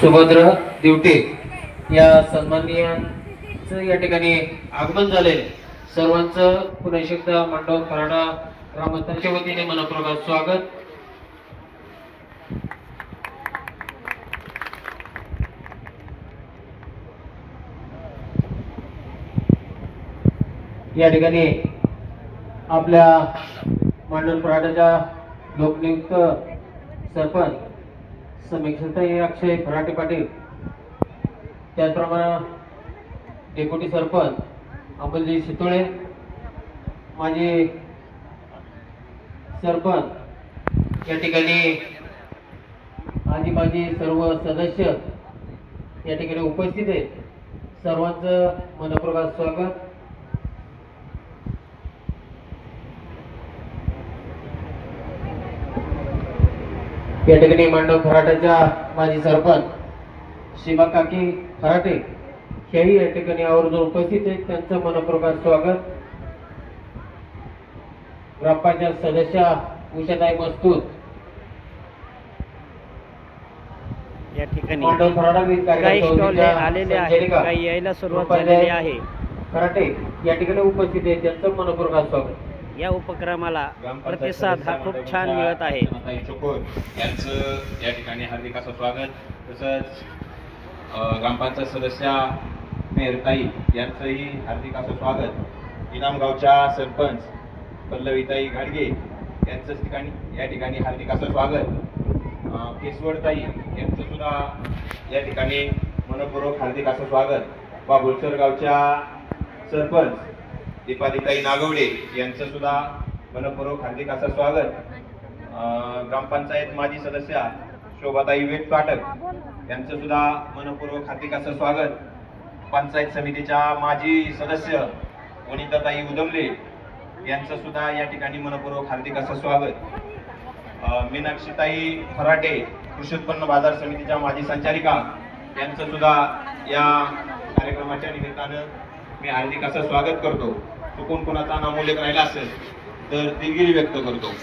सुभद्र दिवटे या सन्माननीयांचं या ठिकाणी आगमन झाले सर्वांचं पुन्हा एकदा मंडप खराडा ग्रामस्थांच्या वतीने मनपूर्वक स्वागत. या ठिकाणी आपल्या मंडल पराठाच्या लोकनियुक्त सरपंच समीक्षाताई अक्षय फराटे पाटील. त्याचप्रमाणे डेप्युटी सरपंच अमोलजी शितोळे माझे सरपंच या ठिकाणी आधी माझी सर्व सदस्य या ठिकाणी उपस्थित आहेत. सर्वांचं मनपूर्वक स्वागत. या ठिकाणी मांडव खराट्याच्या माजी सरपंच सीमा काकी खराटे हेही या ठिकाणी आवर्जून उपस्थित आहेत. त्यांचं मनपूर्वक स्वागत. ग्रामपंचायत सदस्या उषाताई मस्तूर या ठिकाणी आलेले आहेत. काही यायला सुरुवात झालेली आहे. खराटे या ठिकाणी उपस्थित आहेत. त्यांचं मनपूर्वक स्वागत. या उपक्रमाला प्रतिसाद हा खूप छान मिळत आहे. यांचं या ठिकाणी हार्दिक असं स्वागत. तसंच ग्रामपंचायत सदस्या मेहरताई यांचंही हार्दिक असं स्वागत. इनामगावच्या सरपंच पल्लवीताई घाडगे यांचं ठिकाणी या ठिकाणी हार्दिक असं स्वागत. केसवडताई यांचं सुद्धा या ठिकाणी मनपूर्वक हार्दिक असं स्वागत. वा बोलसर गावच्या सरपंच दीपालीताई नागवडे यांचं सुद्धा मनपूर्वक हार्दिक असं स्वागत. ग्रामपंचायत माजी सदस्या शोभाताई वेट पाठक यांचं सुद्धा मनपूर्वक हार्दिक असं स्वागत. पंचायत समितीच्या माजी सदस्य वनिताताई उदमले यांचं सुद्धा या ठिकाणी मनपूर्वक हार्दिक असं स्वागत. मीनाक्षीताई फराटे कृषी उत्पन्न बाजार समितीच्या माजी संचालिका यांचं सुद्धा या कार्यक्रमाच्या निमित्तानं मी हार्दिक असं स्वागत करतो. कोणकोणाचा कोणाचा राहिला असेल तर दिलगिरी व्यक्त करतो.